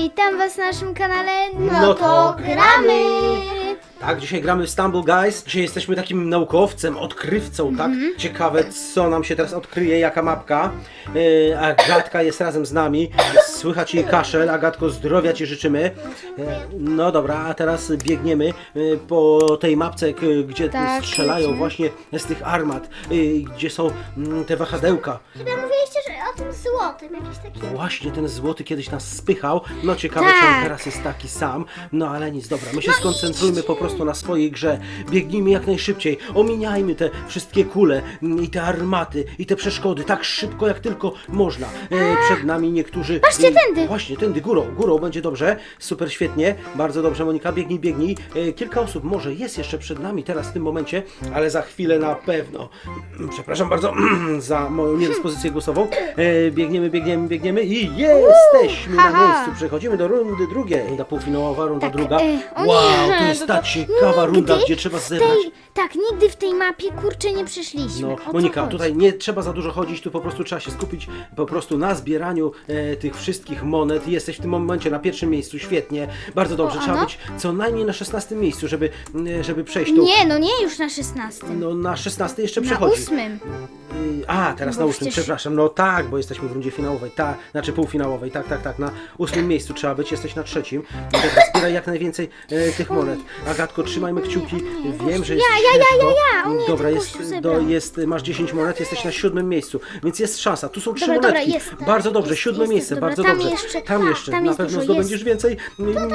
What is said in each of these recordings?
witam was na naszym kanale No to gramy! Tak, dzisiaj gramy w Stumble Guys. Dzisiaj jesteśmy takim naukowcem, odkrywcą, tak? Ciekawe, co nam się teraz odkryje, jaka mapka. Yy, Agatka jest razem z nami. Słychać jej kaszel. Agatko, zdrowia Ci życzymy. Yy, no dobra, a teraz biegniemy yy, po tej mapce, k- gdzie Tak, strzelają lecimy. właśnie z tych armat, yy, gdzie są mm, te wahadełka. Chyba mówiliście, że o tym złotym, jakiś taki... Właśnie ten złoty kiedyś nas spychał. No ciekawe, czy on Tak. teraz jest taki sam. No ale nic, dobra, my się skoncentrujmy po prostu na swojej grze. Biegnijmy jak najszybciej, ominiajmy te wszystkie kule mm, i te armaty i te przeszkody tak szybko jak tylko można. E, przed nami niektórzy. Patrzcie, e, tędy. Właśnie, tędy, górą, górą będzie dobrze. Super, świetnie. Bardzo dobrze, Monika, biegnij, biegnij. E, kilka osób może jest jeszcze przed nami teraz w tym momencie, ale za chwilę na pewno. Przepraszam bardzo za moją niedyspozycję głosową. E, biegniemy, biegniemy, biegniemy i jesteśmy na haha. miejscu. Przechodzimy do rundy drugiej. Runda półfinałowa, runda Tak, druga. e, o wow, to jest to ta tak ciekawa runda, nigdy gdzie trzeba w zebrać. tej, Tak, nigdy w tej mapie kurczę nie przeszliśmy. No, O co Monika, chodzi? tutaj nie trzeba za dużo chodzić, tu po prostu trzeba się skupić po prostu na zbieraniu e, tych wszystkich monet. Jesteś w tym momencie na pierwszym miejscu, świetnie, bardzo dobrze. O, trzeba ano? być co najmniej na 16 miejscu, żeby, e, żeby przejść tu. Nie, no nie już na 16. No na 16 jeszcze na przechodzi. 8. Y, A, teraz Bo na ósmym, przecież- przepraszam, no tak, bo jesteśmy w rundzie finałowej, tak, znaczy półfinałowej, tak, tak, tak, na ósmym miejscu trzeba być, jesteś na trzecim. Dobra, zbieraj jak najwięcej e, tych monet. Agatko, trzymajmy kciuki, wiem, że jest Ja, ja, ja, ja, ja, o nie, Dobra, jest, do, jest, masz 10 monet, jesteś na siódmym miejscu, więc jest szansa, tu są trzy Dobra, dobra, monetki. jest, tak, bardzo dobrze, jest, siódme jest, miejsce, dobra, bardzo tam dobrze. jeszcze, tam tak, jeszcze, tam na jest pewno dużo, zdobędziesz jest. więcej. Mm,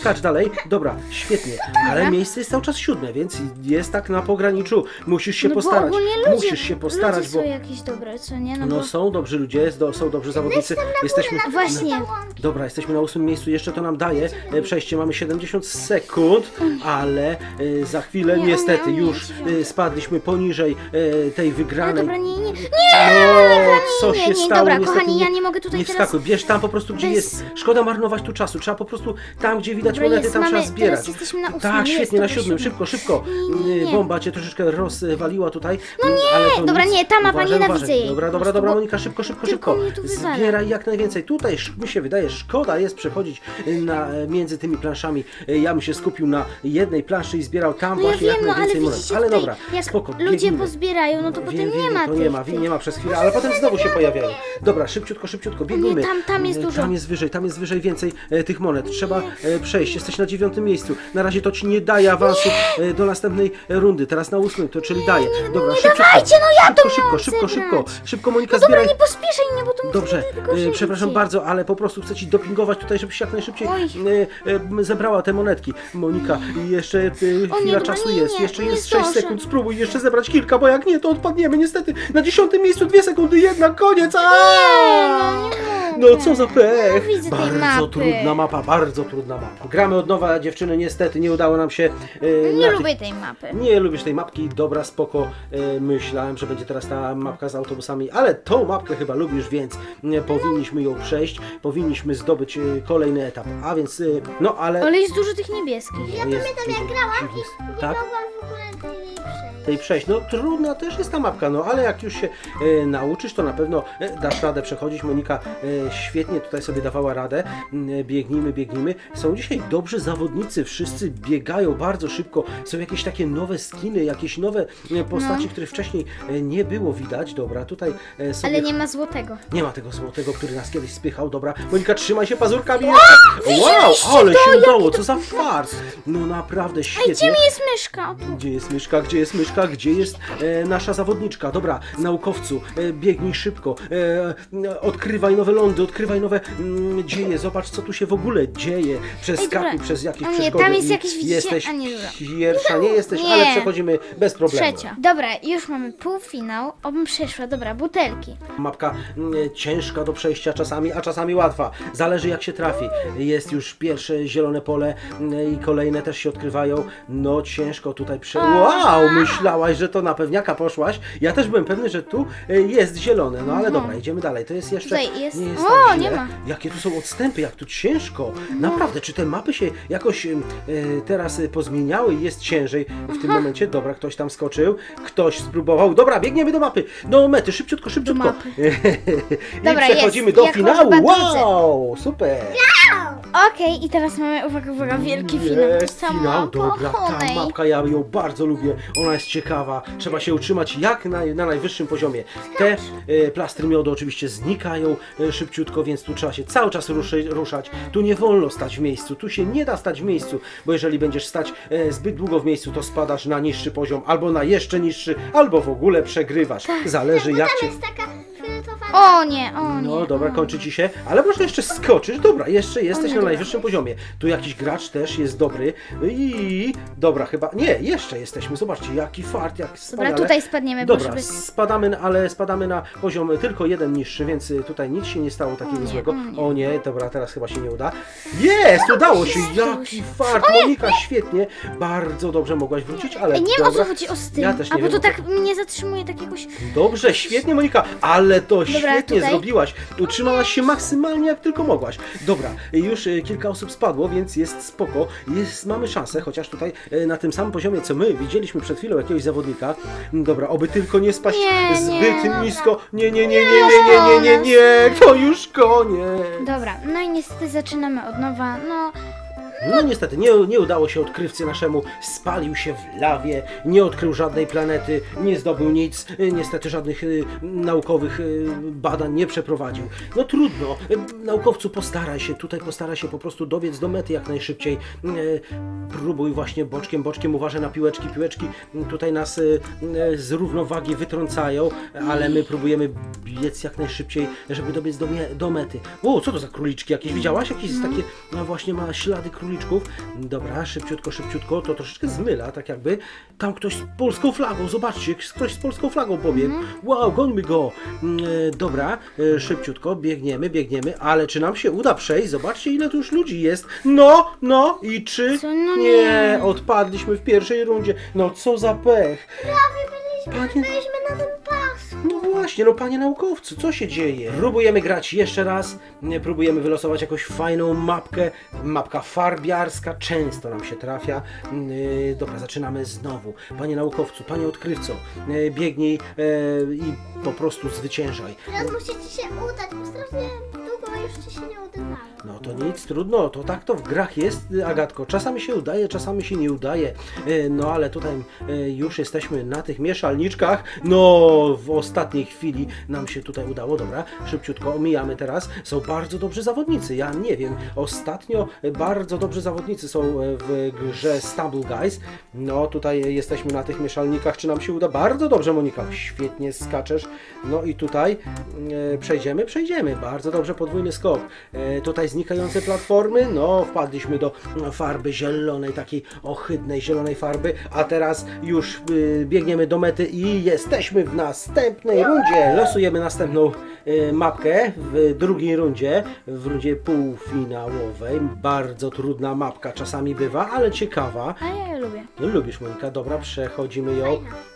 skacz dalej, dobra, świetnie, ale miejsce jest cały czas siódme, więc jest tak na pograniczu, musisz się no bo postarać, ogólnie ludzie, musisz się postarać, ludzie bo... są jakieś dobre, co nie? No, No bo... są dobrzy ludzie, są dobrzy zawodnicy. Jesteśmy. Właśnie. Dobra, jesteśmy na ósmym miejscu, jeszcze to nam daje e, przejście. Mamy 70 sekund, ale e, za chwilę Nie, niestety nie, już e, spadliśmy poniżej e, tej Ale wygranej. dobra, nie, nie. Nie! No, co nie, się nie, stało? dobra, Niestety kochani, ja nie mogę tutaj Nie teraz- wskakuj, bierz tam po prostu, gdzie Bez- jest. Szkoda marnować tu czasu, trzeba po prostu tam, gdzie widać Dobra, monety, jest, tam mamy- trzeba zbierać. teraz jesteśmy na ósmym, tak, jest, świetnie, na dobra, siódmym, siódmy. szybko, szybko. Nie, nie, nie. Bomba cię troszeczkę rozwaliła tutaj. No nie, ale to dobra, nic. nie, ta mapa, Uważaj, nienawidzę uważaj. jej Dobra, dobra, dobra, Monika, szybko, szybko, tylko szybko. mnie tu wywala. Zbieraj jak najwięcej. Tutaj sz- mi się wydaje, szkoda jest przechodzić na, między tymi planszami. Ja bym się skupił na jednej planszy i zbierał tam No ja właśnie wiem, jak no ale najwięcej monet. widzicie Ale tutaj, dobra, jak spoko, ludzie biegnijmy. pozbierają, no to potem Wiem, nie wiem, ma to tych, nie ma, tych. nie ma przez chwilę, ale potem znowu się pojawiają. Dobra, szybciutko, szybciutko, biegniemy. tam- tam jest E, dużo. Tam jest wyżej, tam jest wyżej więcej e, tych monet. Trzeba e, przejść, jesteś na dziewiątym miejscu. Na razie to ci nie daje awansu e, do następnej rundy. Teraz na ósmym, to czyli daje. Dobra, szybciutko. dawajcie, no ja to szybko, szybko, szybko, szybko, Monika, No dobra, zbieraj. nie pospieszaj mnie, bo to Dobrze, mi tylko e, przepraszam bardzo, ale po prostu chcę ci dopingować tutaj, żebyś jak najszybciej Oj. e, e, zebrała te monetki. Monika, i jeszcze e, chwila dobra, czasu nie, jest, nie, jeszcze nie jest 6 zdążę. sekund, spróbuj jeszcze zebrać kilka, bo jak nie, to odpadniemy niestety. Na dziesiątym miejscu dwie sekundy, jedna, koniec! Aaaa! No No co za pech! Nienawidzę tej Bardzo mapy. trudna mapa, bardzo trudna mapa. Gramy od nowa, dziewczyny, niestety nie udało nam się. e, Nie tych- lubię tej mapy. nie lubisz tej mapki, dobra, spoko. E, myślałem, że będzie teraz ta mapka z autobusami, ale tą mapkę chyba lubisz, więc e, powinniśmy ją przejść, powinniśmy zdobyć e, kolejny etap. A więc, e, no ale. Ale jest dużo tych niebieskich. Ja pamiętam, jak grałam dziwny- Nie Tak? mogłam w ogóle tej przejść. No trudna też jest ta mapka, no ale jak już się e, nauczysz, to na pewno e, dasz radę przechodzić. Monika e, świetnie tutaj sobie dawała radę. Mm, E, biegnijmy, biegnijmy. Są dzisiaj dobrzy zawodnicy, wszyscy biegają bardzo szybko. Są jakieś takie nowe skiny, jakieś nowe e, postaci, No. których wcześniej e, nie było widać. Dobra, tutaj e, sobie... Ale nie ma złotego. Nie ma tego złotego, który nas kiedyś spychał. Dobra, Monika, trzymaj się pazurkami. Wow, ale się udało, co za fars. No naprawdę Ej, świetnie. gdzie mi jest myszka? O tu. Gdzie jest myszka, gdzie jest myszka, gdzie jest e, nasza zawodniczka? Dobra, naukowcu, e, biegnij szybko, e, odkrywaj nowe lądy, odkrywaj nowe mm, dzieje, zobacz co tu się w ogóle dzieje. Przeskakuj dobra. przez jakieś O nie, przeszkody tam jest i jakieś, widzicie? jesteś A nie, dobra. pierwsza, nie jesteś, Nie. ale przechodzimy bez problemu. Trzecia. Dobra, już mamy półfinał. Obym przeszła. Dobra, butelki. Mapka mm, ciężka do przejścia czasami, a czasami łatwa. Zależy jak się trafi. Jest już pierwsze zielone pole mm, i kolejne też się odkrywają. No ciężko tutaj prze... Wow, myślałaś, że to na pewniaka poszłaś. Ja też byłem pewny, że tu e, jest zielone. No ale dobra, idziemy dalej. To jest jeszcze... Tutaj jest- Nie jest o, tak nie źle. ma. Jakie tu są odstępy, jak tu ciężko. Naprawdę, czy te mapy się jakoś e, teraz e, pozmieniały i jest ciężej w tym momencie? Dobra, ktoś tam skoczył, ktoś spróbował. Dobra, biegniemy do mapy, do mety, szybciutko, szybciutko. mapy. I Dobra, przechodzimy jest. do Jako finału. Wow, super. Okej, i teraz mamy, uwaga, uwaga, wielki finał. Jest Sama finał, dobra, ta mapka, ja ją bardzo lubię, ona jest ciekawa, trzeba się utrzymać jak naj, na najwyższym poziomie. Te e, plastry miodu oczywiście znikają e, szybciutko, więc tu trzeba się cały czas ruszy, ruszać, tu nie wolno stać w miejscu, tu się nie da stać w miejscu, bo jeżeli będziesz stać e, zbyt długo w miejscu, to spadasz na niższy poziom, albo na jeszcze niższy, albo w ogóle przegrywasz, zależy jak Tam cię... jest taka. O nie, o nie. No dobra, kończy ci się, ale można jeszcze skoczyć. Dobra, jeszcze jesteś na dobra. najwyższym poziomie. Tu jakiś gracz też jest dobry. I dobra, chyba. Nie, jeszcze jesteśmy. Zobaczcie, jaki fart, jak Dobra, wspaniale. tutaj spadniemy, bo Dobra, żeby... spadamy, ale spadamy na poziom tylko jeden niższy, więc y, tutaj nic się nie stało takiego złego. o nie. O nie, dobra, teraz chyba się nie uda. Jest, udało się! Jaki fart! Monika, świetnie. Bardzo dobrze mogłaś wrócić, ale Ej, nie wiem o dobra. co chodzi o styl. Ja też nie A bo wiem, to o co- tak mnie zatrzymuje tak jakoś... Dobrze, świetnie Monika, ale to świetnie tutaj. zrobiłaś. Utrzymałaś się maksymalnie jak tylko mogłaś. Dobra, już e, kilka osób spadło, więc jest spoko. Jest, mamy szansę, chociaż tutaj e, na tym samym poziomie, co my widzieliśmy przed chwilą jakiegoś zawodnika. Dobra, oby tylko nie spaść Nie, zbyt nie, dobra. nisko. Nie, nie, nie, nie, nie, nie, nie, nie, nie, to już koniec. Dobra, no i niestety zaczynamy od nowa, no... No niestety, nie, nie udało się odkrywcy naszemu, spalił się w lawie, nie odkrył żadnej planety, nie zdobył nic, y, niestety żadnych y, naukowych y, badań nie przeprowadził. No trudno, naukowcu postaraj się, tutaj postaraj się po prostu dobiec do mety jak najszybciej. Próbuj właśnie boczkiem, boczkiem, uważaj na piłeczki, piłeczki tutaj nas y, y, z równowagi wytrącają, ale my próbujemy biec jak najszybciej, żeby dobiec do, do mety. O, co to za króliczki jakieś, widziałaś? Jakieś takie, no właśnie ma ślady króliczków. Dobra, szybciutko, szybciutko, to troszeczkę zmyla, tak jakby. Tam ktoś z polską flagą, zobaczcie, ktoś z polską flagą pobiegł. Wow, gońmy go. Mm, e, Dobra, e, szybciutko, biegniemy, biegniemy, ale czy nam się uda przejść? Zobaczcie, ile tu już ludzi jest. No, no i czy... Co? No nie, odpadliśmy w pierwszej rundzie. No co za pech. Prawie byliśmy, Panie- byliśmy na tym właśnie, no panie naukowcu, co się dzieje? Próbujemy grać jeszcze raz, próbujemy wylosować jakąś fajną mapkę, mapka farbiarska, często nam się trafia. Yy, dobra, zaczynamy znowu. Panie naukowcu, panie odkrywco, yy, biegnij yy, i po prostu zwyciężaj. Teraz musi ci się udać, bo strasznie ci się nie. No to nic, trudno, to tak to w grach jest, Agatko. Czasami się udaje, czasami się nie udaje. E, No ale tutaj e, już jesteśmy na tych mieszalniczkach. No, w ostatniej chwili nam się tutaj udało. Dobra, szybciutko omijamy teraz. Są bardzo dobrzy zawodnicy. Ja nie wiem, ostatnio bardzo dobrzy zawodnicy są e, w grze Stumble Guys. No, tutaj jesteśmy na tych mieszalnikach. Czy nam się uda? Bardzo dobrze, Monika. Świetnie skaczesz. No i tutaj przejdziemy, przejdziemy. Bardzo dobrze, podwójny skok. E, tutaj znikające platformy. No, wpadliśmy do farby zielonej, takiej ohydnej zielonej farby. A teraz już y, biegniemy do mety i jesteśmy w następnej rundzie. Losujemy następną y, mapkę w drugiej rundzie, w rundzie półfinałowej. Bardzo trudna mapka czasami bywa, ale ciekawa. A ja je lubię. No, lubisz Monika, dobra, przechodzimy ją.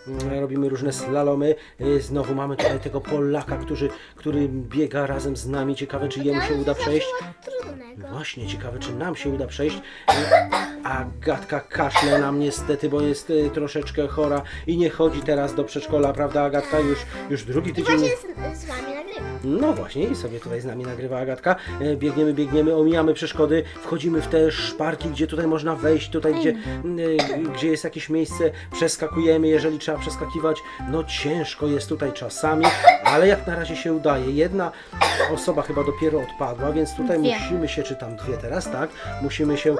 Mm, Robimy różne slalomy. Y, Znowu mamy tutaj tego Polaka, który, który biega razem z nami. Ciekawe, czy jemu się uda przejść. Trudnego. Właśnie, ciekawe, czy nam się uda przejść. Y, Agatka kaszle nam niestety, bo jest y, troszeczkę chora i nie chodzi teraz do przedszkola, prawda Agatka? Już, już drugi tydzień. Właśnie z, z wami nagrywam. No właśnie, i sobie tutaj z nami nagrywa Agatka. E, Biegniemy, biegniemy, omijamy przeszkody, wchodzimy w te szparki, gdzie tutaj można wejść, tutaj gdzie, e, gdzie jest jakieś miejsce, przeskakujemy, jeżeli trzeba przeskakiwać. No ciężko jest tutaj czasami, ale jak na razie się udaje. Jedna osoba chyba dopiero odpadła, więc tutaj Dwie. musimy się, czy tam dwie teraz, tak? Musimy się,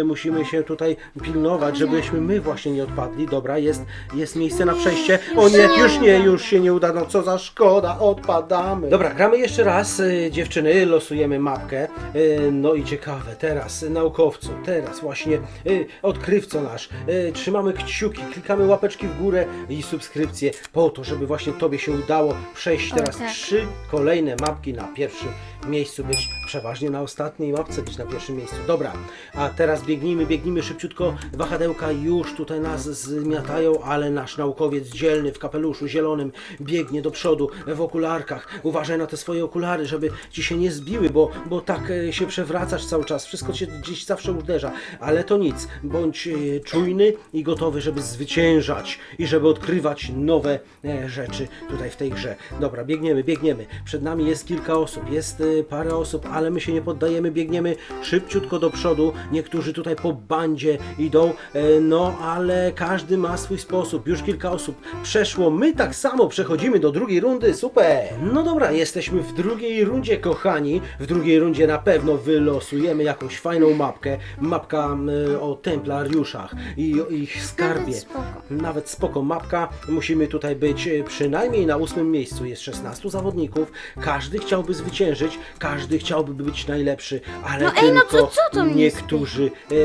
e, musimy się tutaj pilnować, żebyśmy my właśnie nie odpadli. Dobra, jest, jest miejsce na przejście. O nie, już nie, już się nie uda, no co za szkoda, odpadamy. Dobra, gramy jeszcze raz, y, dziewczyny, losujemy mapkę. Y, no i ciekawe, teraz naukowcu, teraz właśnie y, odkrywco nasz. Trzymamy kciuki, klikamy łapeczki w górę i subskrypcje po to, żeby właśnie Tobie się udało przejść teraz tak. trzy kolejne mapki na pierwszym miejscu, być przeważnie na ostatniej mapce, być na pierwszym miejscu. Dobra, a teraz biegnijmy, biegnijmy szybciutko. Wahadełka już tutaj nas zmiatają, ale nasz naukowiec dzielny w kapeluszu zielonym biegnie do przodu w okularkach. Uważaj na te swoje okulary, żeby ci się nie zbiły, bo, bo tak e, się przewracasz cały czas. Wszystko cię gdzieś zawsze uderza. Ale to nic. Bądź e, czujny i gotowy, żeby zwyciężać i żeby odkrywać nowe e, rzeczy tutaj w tej grze. Dobra, biegniemy, biegniemy. Przed nami jest kilka osób, jest parę osób, ale my się nie poddajemy, biegniemy szybciutko do przodu. Niektórzy tutaj po bandzie idą, e, no ale każdy ma swój sposób. Już kilka osób przeszło. My tak samo przechodzimy do drugiej rundy. Super! No dobra, jesteśmy w drugiej rundzie, kochani. W drugiej rundzie na pewno wylosujemy jakąś fajną mapkę. Mapka o templariuszach i o ich skarbie. Nawet spoko. Nawet spoko mapka. Musimy tutaj być e, przynajmniej na ósmym miejscu. Jest 16 zawodników. Każdy chciałby zwyciężyć, każdy chciałby być najlepszy, ale No ej, no tylko to co to mnie niektórzy e,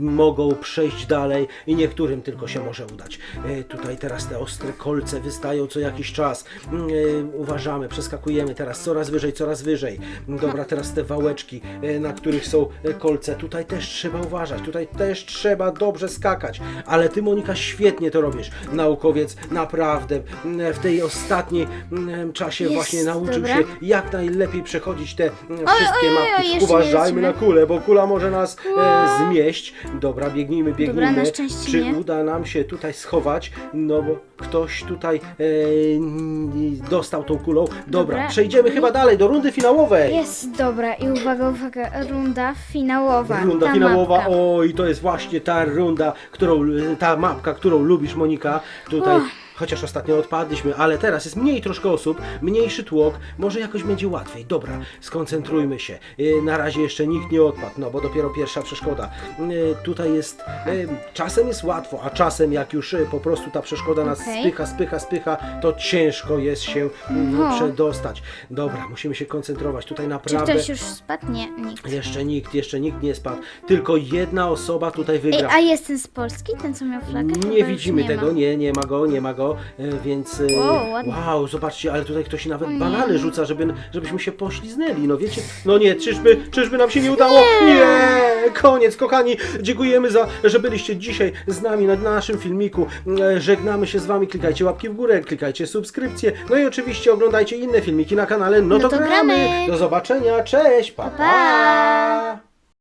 mogą przejść dalej i niektórym tylko się może udać. E, tutaj teraz te ostre kolce wystają co jakiś czas. Mm, E, uważamy, przeskakujemy teraz coraz wyżej, coraz wyżej. Dobra, teraz te wałeczki, e, na których są e, kolce. Tutaj też trzeba uważać, tutaj też trzeba dobrze skakać. Ale ty, Monika, świetnie to robisz. Naukowiec naprawdę mm, w tej ostatniej mm, czasie Jest, właśnie nauczył dobra. się jak najlepiej przechodzić te mm, wszystkie oj, oj, mapki. jeszcze Uważajmy lecimy. na kulę, bo kula może nas e, zmieść. Dobra, biegnijmy, biegnijmy. na szczęście Czy nie. uda nam się tutaj schować? No bo ktoś tutaj e, n- dostał tą kulą. Dobra, Dobra. przejdziemy chyba dalej do rundy finałowej. Jest dobra i uwaga, uwaga, runda finałowa. Runda Ta finałowa, mapka. oj, to jest właśnie ta runda, którą, ta mapka, którą lubisz, Monika. Tutaj. Chociaż ostatnio odpadliśmy, ale teraz jest mniej troszkę osób, mniejszy tłok, może jakoś będzie łatwiej. Dobra, skoncentrujmy się. Y, Na razie jeszcze nikt nie odpadł, no bo dopiero pierwsza przeszkoda. Y, Tutaj jest, y, czasem jest łatwo, a czasem jak już po prostu ta przeszkoda nas Okej. spycha, spycha, spycha, to ciężko jest się mm, No. przedostać. Dobra, musimy się koncentrować. Tutaj Czy naprawdę... ktoś już spadł? Nie, nikt. Jeszcze nikt, jeszcze nikt nie spadł. Tylko jedna osoba tutaj Ej, wygra. a jest ten z Polski, ten co miał flagę? Chyba Nie już widzimy tego, nie, nie ma go, nie ma go, e, więc e, Wow, ładnie. wow, zobaczcie, ale tutaj ktoś nawet nie. banany rzuca, żeby, żebyśmy się pośliznęli, no wiecie, no nie, czyżby, czyżby nam się nie udało? Nie, koniec, kochani, dziękujemy za, że byliście dzisiaj z nami na, na naszym filmiku, E, żegnamy się z wami, klikajcie łapki w górę, klikajcie subskrypcje, no i oczywiście oglądajcie inne filmiki na kanale, no, No to, gramy. gramy. do zobaczenia, cześć, pa, Pa, pa.